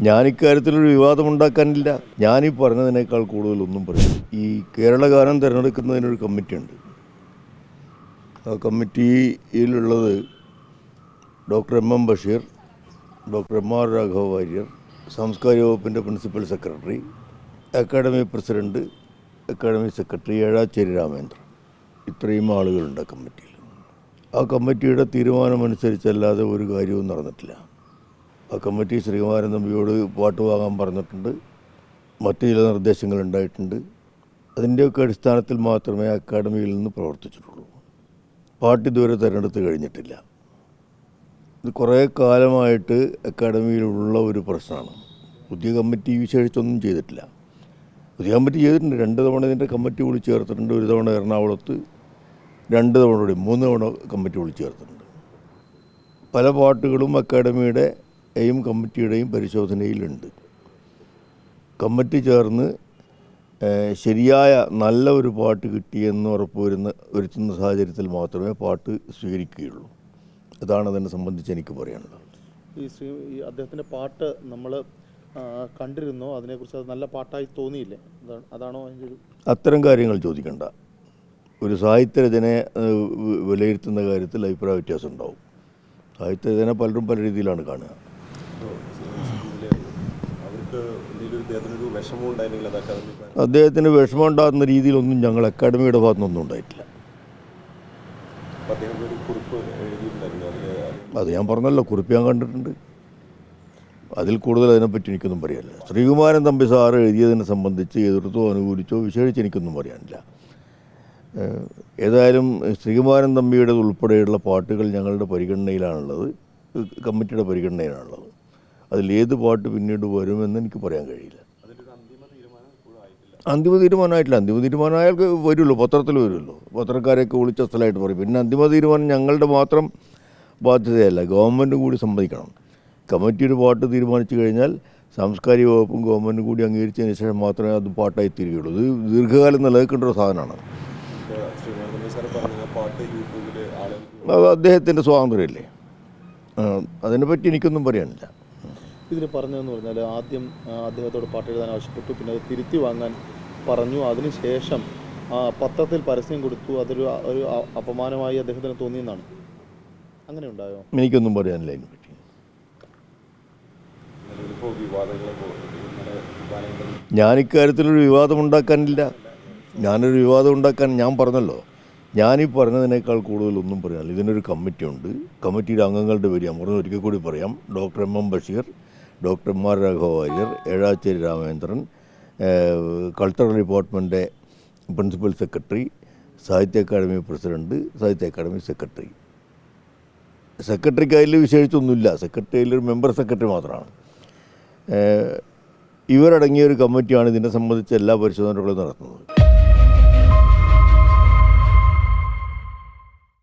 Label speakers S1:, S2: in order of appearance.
S1: ഞാൻ ഇക്കാര്യത്തിലൊരു വിവാദമുണ്ടാക്കാനില്ല. ഞാനീ പറഞ്ഞതിനേക്കാൾ കൂടുതലൊന്നും പറയും ഈ കേരള ഗാനം തിരഞ്ഞെടുക്കുന്നതിനൊരു കമ്മിറ്റിയുണ്ട്. ആ കമ്മിറ്റിയിലുള്ളത് doctor M M Basheer doctor M R Raghava Warrier സാംസ്കാരിക വകുപ്പിന്റെ principal secretary academy president academy secretary Ezhacheri Ramendran. ഇത്രയും ആളുകളുണ്ട് ആ കമ്മിറ്റിയിൽ. ആ കമ്മിറ്റിയുടെ തീരുമാനമനുസരിച്ചല്ലാതെ ഒരു കാര്യവും നടന്നിട്ടില്ല. കമ്മിറ്റി ശ്രീകുമാരൻ തമ്പിയോട് പാട്ട് വാങ്ങാൻ പറഞ്ഞിട്ടുണ്ട്. മറ്റു ചില നിർദ്ദേശങ്ങൾ ഉണ്ടായിട്ടുണ്ട്. അതിന്റെയൊക്കെ അടിസ്ഥാനത്തിൽ മാത്രമേ അക്കാഡമിയിൽ നിന്ന് പ്രവർത്തിച്ചിട്ടുള്ളൂ. പാട്ട് ഇതുവരെ തിരഞ്ഞെടുത്ത് കഴിഞ്ഞിട്ടില്ല. ഇത് കുറേ കാലമായിട്ട് അക്കാഡമിയിലുള്ള ഒരു പ്രശ്നമാണ്. പുതിയ കമ്മിറ്റി വിശേഷിച്ചൊന്നും ചെയ്തിട്ടില്ല. പുതിയ കമ്മിറ്റി ചെയ്തിട്ടുണ്ട്. രണ്ട് തവണ ഇതിന്റെ കമ്മിറ്റി വിളിച്ചു ചേർത്തിട്ടുണ്ട്. ഒരു തവണ എറണാകുളത്ത് രണ്ട് തവണ കൂടി മൂന്ന് തവണ കമ്മിറ്റി വിളിച്ചു ചേർത്തിട്ടുണ്ട്. പല പാട്ടുകളും അക്കാഡമിയുടെ യും കമ്മിറ്റിയുടെയും പരിശോധനയിലുണ്ട്. കമ്മിറ്റി ചേർന്ന് ശരിയായ നല്ല ഒരു പാട്ട് കിട്ടിയെന്ന് ഉറപ്പുവരുന്ന ഒരുത്തുന്ന വരുത്തുന്ന സാഹചര്യത്തിൽ മാത്രമേ പാട്ട് സ്വീകരിക്കുകയുള്ളൂ. അതാണ് അതിനെ സംബന്ധിച്ച് എനിക്ക് പറയാനുള്ളത്.
S2: ഈ ശ്രീ ഈ അദ്ദേഹത്തിന്റെ പാട്ട് നമ്മൾ കണ്ടിരുന്നോ? അതിനെക്കുറിച്ച് അത് നല്ല പാട്ടായി തോന്നിയില്ലേ. അതാണോ അതിന്റെ ഒരു
S1: അത്തരം കാര്യങ്ങൾ ചോദിക്കണ്ട. ഒരു സാഹിത്യരചനയെ വിലയിരുത്തുന്ന കാര്യത്തിൽ അഭിപ്രായ വ്യത്യാസം ഉണ്ടാവും. സാഹിത്യരചന പലരും പല രീതിയിലാണ് കാണുക. അദ്ദേഹത്തിന് വിഷമം ഉണ്ടാകുന്ന രീതിയിലൊന്നും ഞങ്ങൾ അക്കാഡമിയുടെ ഭാഗത്തുനിന്നൊന്നും ഉണ്ടായിട്ടില്ല. അത് ഞാൻ പറഞ്ഞല്ലോ കുറിപ്പ് ഞാൻ കണ്ടിട്ടുണ്ട്. അതിൽ കൂടുതൽ അതിനെപ്പറ്റി എനിക്കൊന്നും പറയാനില്ല. ശ്രീകുമാരൻ തമ്പി സാറ് എഴുതിയതിനെ സംബന്ധിച്ച് എതിർത്തോ അനുകൂലിച്ചോ വിശേഷിച്ച് എനിക്കൊന്നും പറയാനില്ല. ഏതായാലും ശ്രീകുമാരൻ തമ്പിയുടെ ഉൾപ്പെടെയുള്ള പാട്ടുകൾ ഞങ്ങളുടെ പരിഗണനയിലാണുള്ളത്. കമ്മിറ്റിയുടെ പരിഗണനയിലാണുള്ളത്. അതിൽ ഏത് പാട്ട് പിന്നീട് വരുമെന്ന് എനിക്ക് പറയാൻ കഴിയില്ല.
S3: അന്തിമ
S1: തീരുമാനമായിട്ടില്ല. അന്തിമ തീരുമാനം അയാൾക്ക് വരുമല്ലോ പത്രത്തിൽ വരുമല്ലോ പത്രക്കാരെയൊക്കെ വിളിച്ച സ്ഥലമായിട്ട് പറയും. പിന്നെ അന്തിമ തീരുമാനം ഞങ്ങളുടെ മാത്രം ബാധ്യതയല്ല. ഗവൺമെന്റും കൂടി സമ്മതിക്കണം. ഒരു പാട്ട് തീരുമാനിച്ചു കഴിഞ്ഞാൽ സാംസ്കാരിക വകുപ്പും ഗവൺമെന്റും കൂടി അംഗീകരിച്ചതിന് ശേഷം മാത്രമേ അത് പാട്ടായി തീരുകയുള്ളൂ. ഇത് ദീർഘകാലം നിലനിൽക്കേണ്ട ഒരു സാധനമാണ്. അത് അദ്ദേഹത്തിന്റെ സ്വാതന്ത്ര്യമല്ലേ അതിനെപ്പറ്റി എനിക്കൊന്നും പറയാനില്ല.
S2: ഇതിൽ പറഞ്ഞതെന്ന് പറഞ്ഞാൽ ആദ്യം അദ്ദേഹത്തോട് പാട്ട് എഴുതാൻ ആവശ്യപ്പെട്ടു. പിന്നെ അത് തിരുത്തി വാങ്ങാൻ പറഞ്ഞു. അതിനുശേഷം പത്രത്തിൽ പരസ്യം കൊടുത്തു. അതൊരു ഒരു അപമാനമായി അദ്ദേഹത്തിന് തോന്നിയെന്നാണ്. അങ്ങനെ ഉണ്ടായോ?
S1: എനിക്കൊന്നും പറയാനില്ല
S3: ഇന്നലെ ബാലചന്ദ്രൻ
S1: ഞാൻ ഇക്കാര്യത്തിലൊരു വിവാദം ഉണ്ടാക്കാനില്ല. ഞാനൊരു വിവാദം ഉണ്ടാക്കാൻ ഞാൻ പറഞ്ഞല്ലോ. ഞാനീ പറഞ്ഞതിനേക്കാൾ കൂടുതലൊന്നും പറയാനില്ല. ഇതിനൊരു കമ്മിറ്റിയുണ്ട്. കമ്മിറ്റിയുടെ അംഗങ്ങളുടെ പേര് ഞാൻ പറഞ്ഞു ഒരിക്കൽ കൂടി പറയാം. Doctor M M Basheer doctor R Raghava Warrier Ezhacherry Ramachandran cultural department principal secretary Sahitya Akademi president Sahitya Akademi secretary. സെക്രട്ടറിക്ക് അതിൽ വിശേഷിച്ചൊന്നുമില്ല. സെക്രട്ടറി അതിലൊരു മെമ്പർ സെക്രട്ടറി മാത്രമാണ്. ഇവരടങ്ങിയ ഒരു കമ്മിറ്റിയാണ് ഇതിനെ സംബന്ധിച്ച് എല്ലാ പരിശോധനകളും നടത്തുന്നത്.